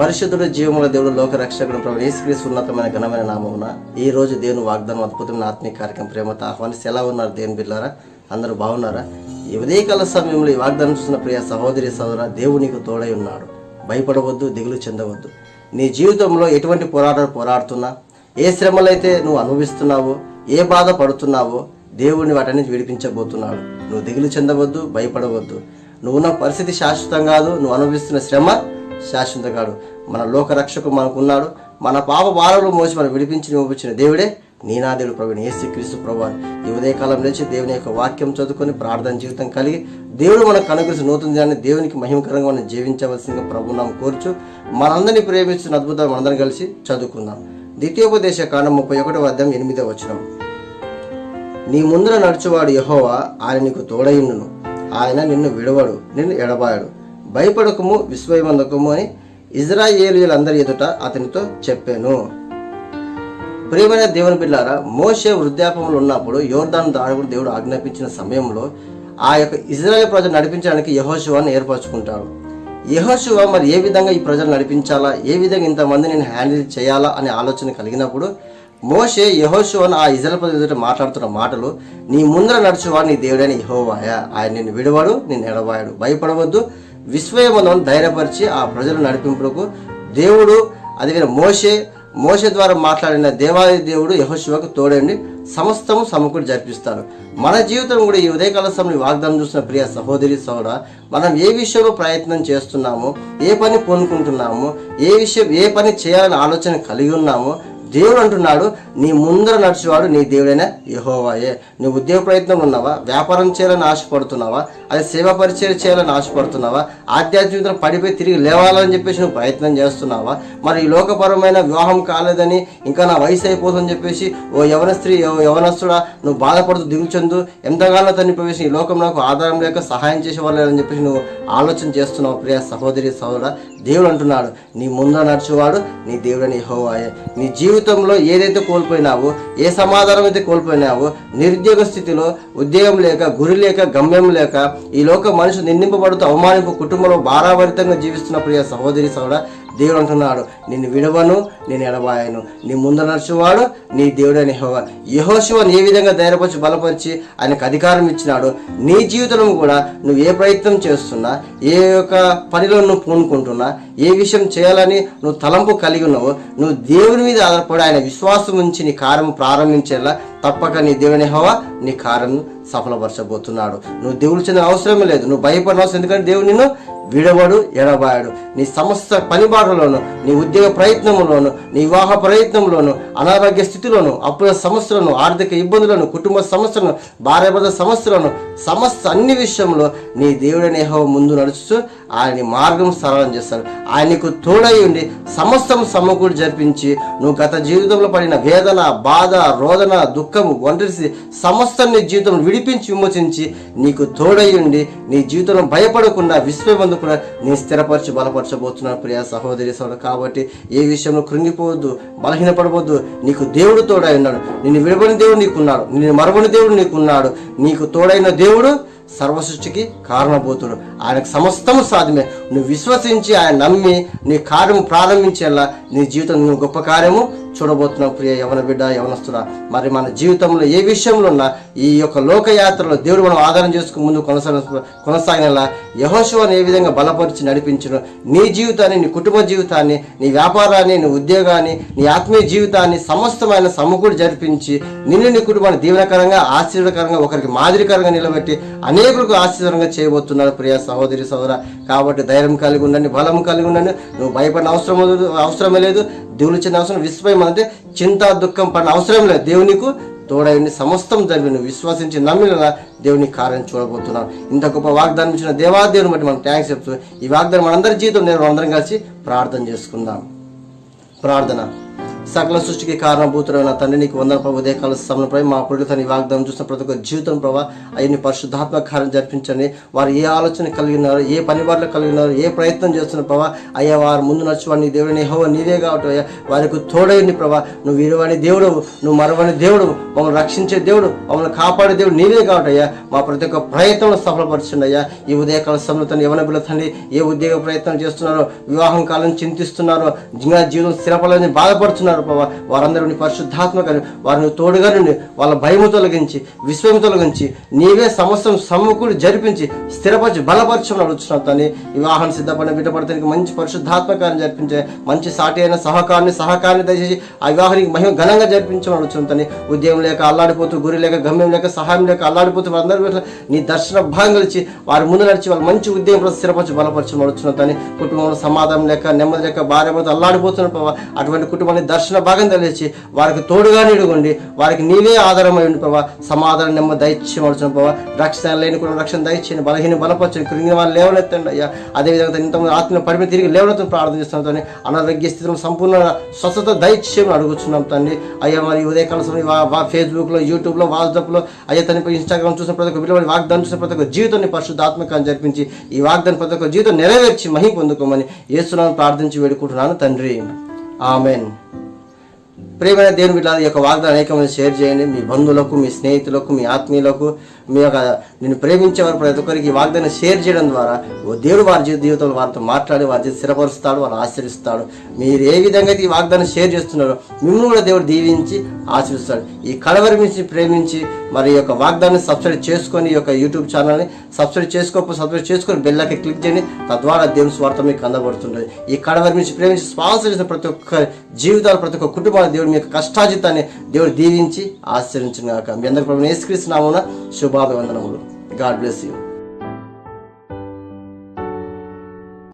పరిశుద్ధుడు జీవముల దేవుడు లోక రక్షకుడు ప్రభు యేసుక్రీస్తు ఉన్నతమైన ఘనమైన నామమున ఈ రోజు దేవుని వాగ్దానం అద్భుతమైన ఆత్మీయ కార్యక్రమం ప్రేమతో ఆహ్వానిస్తే ఎలా ఉన్నారు దేవుని బిడ్డారా? అందరూ బాగున్నారా? ఈ ఉదయకాల సమయంలో ఈ వాగ్దానం చూసిన ప్రియ సహోదరి సహోదర దేవుడు నీకు తోడై ఉన్నాడు. భయపడవద్దు దిగులు చెందవద్దు. నీ జీవితంలో ఎటువంటి పోరాటాలు పోరాడుతున్నా? ఏ శ్రమలైతే నువ్వు అనుభవిస్తున్నావో ఏ బాధ పడుతున్నావో దేవుడిని వాటిని విడిపించబోతున్నాడు. నువ్వు దిగులు చెందవద్దు భయపడవద్దు. నువ్వు ఉన్న పరిస్థితి శాశ్వతం కాదు నువ్వు అనుభవిస్తున్న శ్రమ శాశ్వతగాడు. మన లోకరక్షకు మనకున్నాడు. మన పాప బాలలు మోసి మనం విడిపించి నిపించిన దేవుడే నీనాదేవుడు ప్రభు ఏసు క్రీస్తు ప్రభు ఈ ఉదయకాలం నుంచి దేవుని యొక్క వాక్యం చదువుకొని ప్రార్థన జీవితం కలిగి దేవుడు మనకు కనుగొలిసి నూతన దినాన్ని దేవునికి మహిమకరంగా మనం జీవించవలసిందిగా ప్రభు నామ కోరుచు మనందరినీ ప్రేమించిన అద్భుతాలు మనందరం కలిసి చదువుకుందాం. ద్వితీయోపదేశ కాండం ముప్పై ఒకటో అర్థం ఎనిమిదో వచనం. నీ ముందర నడుచువాడు యహోవా ఆయన నీకు తోడయుండును ఆయన నిన్ను విడవడు నిన్ను ఎడబాయడు. భయపడకము విశ్వయమందకము అని ఇజ్రాయేలీలందరి ఎదుట అతనితో చెప్పాను. ప్రియమైన దేవుని బిడ్డారా మోషే వృద్ధాపంలో ఉన్నప్పుడు యోర్దాను దాడుకుని దేవుడు ఆజ్ఞాపించిన సమయంలో ఆ యొక్క ఇజ్రాయల్ ప్రజలు నడిపించడానికి యహోశివాన్ని ఏర్పరచుకుంటాడు యహోశివ మరి ఏ విధంగా ఈ ప్రజలు నడిపించాలా ఏ విధంగా ఇంతమంది నేను హ్యాండిల్ చేయాలా అనే ఆలోచన కలిగినప్పుడు మోషే యహోశువను ఆ ఇజ్రాయల్ ప్రజల ఎదుట మాట్లాడుతున్న మాటలు నీ ముందర నడుచువా నీ దేవుడైన యహోవాయ. ఆయన నిన్ను విడవాడు నిన్ను ఎడవాయాడు భయపడవద్దు విశ్వయమందం ధైర్యపరిచి ఆ ప్రజలు నడిపింపులకు దేవుడు అదే మోషే మోష ద్వారా మాట్లాడిన దేవాది దేవుడు యహోశివకు తోడండి సమస్తము సమకూడి జరిపిస్తాడు మన జీవితం కూడా ఈ ఉదయకాల సమయంలో వాగ్దానం చూసిన ప్రియ సహోదరి సోదర మనం ఏ విషయంలో ప్రయత్నం చేస్తున్నాము ఏ పని పొందుకుంటున్నాము ఏ విషయం ఏ పని చేయాలని ఆలోచన కలిగి ఉన్నామో దేవుడు అంటున్నాడు నీ ముందర నడిచేవాడు నీ దేవుడైన యహోవాయే. నువ్వు ఉద్యోగ ప్రయత్నం ఉన్నావా? వ్యాపారం చేయాలని ఆశపడుతున్నావా? అది సేవ పరిచయం చేయాలని ఆశపడుతున్నావా? ఆధ్యాత్మికతను పడిపోయి తిరిగి లేవాలని చెప్పేసి నువ్వు ప్రయత్నం చేస్తున్నావా? మరి ఈ లోకపరమైన వివాహం కాలేదని ఇంకా నా వయసు అయిపోతుందని చెప్పేసి ఓ యవన స్త్రీ ఓ యవనస్తుడా నువ్వు బాధపడుతూ దిగులుచందు ఎంతగానో తన్ని ప్రవేశం ఈ లోకం నాకు ఆధారం లేక సహాయం చేసేవాళ్ళని చెప్పేసి నువ్వు ఆలోచన చేస్తున్నావు ప్రియ సహోదరి సహోదర దేవుడు అంటున్నాడు నీ ముందు నడిచేవాడు నీ దేవుడని యెహోవాయే. నీ జీవితంలో ఏదైతే కోల్పోయినావో ఏ సమాధానం అయితే కోల్పోయినావో నిరుద్యోగ స్థితిలో ఉద్యోగం లేక గురి లేక గమ్యం లేక ఈ లోక మనుషులు నిందింపబడుతూ అవమానింపు కుటుంబంలో భారాభరితంగా జీవిస్తున్న ప్రియ సహోదరి సహోదర దేవుడు అంటున్నాడు నిన్ను విడవను నేను ఎడబాయను. నీ ముందు నడుచువాడు నీ దేవుడైన హోవ యహోశివని ఏ విధంగా ధైర్యపరిచి బలపరిచి ఆయనకు అధికారం ఇచ్చినాడు నీ జీవితంలో కూడా నువ్వు ఏ ప్రయత్నం చేస్తున్నా ఏ యొక్క పనిలో నువ్వు పూనుకుంటున్నా ఏ విషయం చేయాలని నువ్వు తలంపు కలిగి ఉన్నావు నువ్వు దేవుని మీద ఆధారపడి ఆయన విశ్వాసం ఉంచి నీ కార్యం ప్రారంభించేలా తప్పక నీ దేవుని హోవా నీ కార్యం సఫలపరచబోతున్నాడు. నువ్వు దేవుడు చెందిన అవసరమే లేదు. నువ్వు భయపడిన అవసరం ఎందుకంటే దేవుడు నిన్ను విడవడు ఎడబాయడు. నీ సమస్త పనిబాటలోను నీ ఉద్యోగ ప్రయత్నంలోను నీ వివాహ ప్రయత్నంలోను అనారోగ్య స్థితిలోను అప్పుల సమస్యలను ఆర్థిక ఇబ్బందులను కుటుంబ సమస్యలను భార్యాభర్త సమస్యలను సమస్త అన్ని విషయంలో నీ దేవుడి నేహం ముందు నడుస్తూ ఆయన మార్గం సరళం చేస్తాడు. ఆయనకు తోడై ఉండి సమస్తం సమకూడి జరిపించి నువ్వు గత జీవితంలో పడిన వేదన బాధ రోదన దుఃఖము ఒంటరిసి సమస్తం నీ జీవితం విడిపించి విమోచించి నీకు తోడై ఉండి నీ జీవితంలో భయపడకుండా విశ్వమందు కూడా నీ స్థిరపరచి బలపరచబోతున్నాను ప్రియా సహోదరి సోదరు. కాబట్టి ఏ విషయంలో కృంగిపోవద్దు బలహీనపడవద్దు. నీకు దేవుడు తోడై ఉన్నాడు. నిన్ను విడబడిన దేవుడు నీకున్నాడు. నిన్ను మరవని దేవుడు నీకున్నాడు. నీకు తోడైన దేవుడు సర్వసృష్టికి కారణభూతుడు. ఆయనకు సమస్తము సాధ్యమే. నువ్వు విశ్వసించి ఆయన నమ్మి నీ కార్యము ప్రారంభించేలా నీ జీవితం నువ్వు గొప్ప కార్యము చూడబోతున్నావు ప్రియ యవన బిడ్డ యవనస్తుడా. మరి మన జీవితంలో ఏ విషయంలో ఉన్నా ఈ యొక్క లోకయాత్రలో దేవుడు మనం ఆధారం చేసుకుని ముందు కొనసాగ కొనసాగినలా యహోశివను ఏ విధంగా బలపరిచి నడిపించను. నీ జీవితాన్ని నీ కుటుంబ జీవితాన్ని నీ వ్యాపారాన్ని నీ ఉద్యోగాన్ని నీ ఆత్మీయ జీవితాన్ని సమస్తమైన సమకూడి జరిపించి నిన్ను నీ కుటుంబాన్ని దీవెనకరంగా ఆశీర్వదకరంగా ఒకరికి మాదిరికరంగా నిలబెట్టి అనేకులకు ఆశీర్వదంగా చేయబోతున్నాడు ప్రియ సహోదరి సహోదర కాబట్టి ధైర్యం కలిగి ఉండండి బలం కలిగి ఉండండి. నువ్వు భయపడిన అవసరం అవసరమే లేదు. దేవుడు చెందిన అవసరం విశ్వయం అంటే చింత దుఃఖం పడిన అవసరం లేదు. దేవునికి తోడైంది. సమస్తం జరిగిన విశ్వసించి నమ్మిన దేవుని కార్యం చూడబోతున్నాం. ఇంత గొప్ప వాగ్దానం ఇచ్చిన దేవాదేవుని బట్టి మనం థ్యాంక్స్ చెప్తూ ఈ వాగ్దానం మనందరి జీవితం నేను అందరం కలిసి ప్రార్థన చేసుకుందాం. ప్రార్థన. సకల సృష్టికి కారణభూతుడైన తండ్రి నీకు వందన ప్రభు. ఉదయకాల సమయంపై మా పొడి తన వాగ్దానం చూసిన ప్రతి ఒక్క జీవితం ప్రభావ అయ్యని పరిశుద్ధాత్మక కార్యం జరిపించండి. వారు ఏ ఆలోచన కలిగినారు ఏ పనిబాట్లు కలిగి కలిగినారు ఏ ప్రయత్నం చేస్తున్న ప్రభా అయ్యా వారు ముందు నడుచువాడిని దేవుడిని హోవ నీవే కాబట్టి అయ్యా వారికి తోడైంది ప్రభా. నువ్వు విలువని దేవుడు నువ్వు మరవని దేవుడు మమ్మల్ని రక్షించే దేవుడు మమ్మల్ని కాపాడే దేవుడు నీవే కాబట్టి అయ్యా మా ప్రతి ఒక్క ప్రయత్నం సఫలపరచండి అయ్యా. ఈ ఉదయకాల సమయంలో తను ఎవరిని పిలుతండి ఏ ఉద్యోగ ప్రయత్నం చేస్తున్నారో వివాహం కాలం చింతిస్తున్నారో ఇంకా జీవితం స్థిరపడాలని బాధపడుతున్నారు ప్రభావ వారందరూ నీ వారిని తోడుగా నుండి వాళ్ళ భయము తొలగించి విశ్వం తొలగించి నీవే సమస్తం సమ్ముకుడు జరిపించి స్థిరపరిచి బలపరచమని అడుగుతున్నావు తని వివాహం సిద్ధపడిన బిడ్డపడతానికి మంచి పరిశుద్ధాత్మకాన్ని జరిపించే మంచి సాటి అయిన సహకారిని సహకారిని దయచేసి ఆ వివాహానికి మహిమ ఘనంగా జరిపించమని అడుగుతున్నాం తని ఉద్యోగం లేక అల్లాడిపోతూ గురి లేక గమ్యం లేక సహాయం లేక అల్లాడిపోతూ వారందరూ నీ దర్శన భాగం వారి ముందు నడిచి వాళ్ళు మంచి ఉద్యోగం స్థిరపరిచి బలపరచమని అడుగుతున్నాం తని కుటుంబంలో సమాధానం లేక నెమ్మది లేక భార్య అల్లాడిపోతున్న అటువంటి కుటుంబాన్ని దర్శన భాగం తెలియచి వారికి తోడుగా నిడుగుండి వారికి నీవే ఆధారమై ఉండి ప్రభావ సమాధానం నెమ్మ దయచేయమడుచున్న ప్రభావ రక్షణ లేని కూడా రక్షణ దయచేయండి బలహీన బలపరచండి కృంగిన వాళ్ళు లేవనెత్తండి అయ్యా. అదేవిధంగా ఇంతమంది ఆత్మ పరిమితి తిరిగి లేవనెత్తని ప్రార్థన చేస్తున్నాం తండ్రి. అనారోగ్య స్థితిలో సంపూర్ణ స్వస్థత దయచేయమని అడుగుతున్నాం తండ్రి. అయ్యా మరి ఉదయకాల సమయం వా- ఫేస్బుక్లో యూట్యూబ్లో వాట్సాప్లో అయ్యా తనపై ఇన్స్టాగ్రామ్ చూసిన ప్రతి ఒక్క విలువని వాగ్దానం చూసిన ప్రతి ఒక్క జీవితాన్ని పరిశుద్ధాత్మకాన్ని జరిపించి ఈ వాగ్దానం ప్రతి ఒక్క జీవితం నెరవేర్చి మహిం పొందుకోమని ఏసునాను ప్రార్థించి వేడుకుంటున్నాను తండ్రి. ఆమెన్. ప్రేమైన దేవుని బిడ్డ ఈ యొక్క వాగ్దానం అనేకమైన షేర్ చేయండి. మీ బంధువులకు మీ స్నేహితులకు మీ ఆత్మీయులకు మీ యొక్క నేను ప్రేమించే వారు ప్రతి ఒక్కరికి ఈ వాగ్దానం షేర్ చేయడం ద్వారా ఓ దేవుడు వారి జీవితంలో వారితో మాట్లాడి వారి స్థిరపరుస్తాడు వారు ఆశ్రయిస్తాడు. మీరు ఏ విధంగా అయితే ఈ వాగ్దానం షేర్ చేస్తున్నారో మిమ్మల్ని కూడా దేవుడు దీవించి ఆశ్రయిస్తాడు. ఈ కడవరి నుంచి ప్రేమించి మరి యొక్క వాగ్దాన్ని సబ్స్క్రైబ్ చేసుకొని ఈ యొక్క యూట్యూబ్ ఛానల్ని సబ్స్క్రైబ్ చేసుకోకపోతే సబ్స్క్రైబ్ చేసుకొని బెల్లకి క్లిక్ చేయండి. తద్వారా దేవుని స్వార్థం మీకు అందబడుతుంటుంది. ఈ కడవరి నుంచి ప్రేమించి స్పాన్సర్ చేసిన ప్రతి ఒక్క జీవితాలు ప్రతి ఒక్క కుటుంబాన్ని దేవుడు మీ యొక్క కష్టాజితాన్ని దేవుడు దీవించి ఆశ్రయించిన కాక మీ అందరి ప్రభుత్వం యేసుక్రీస్తు శుభ ಪಾದವಂದನಗಳು ಗಾಡ್ ಬ್ಲೆಸ್ ಯು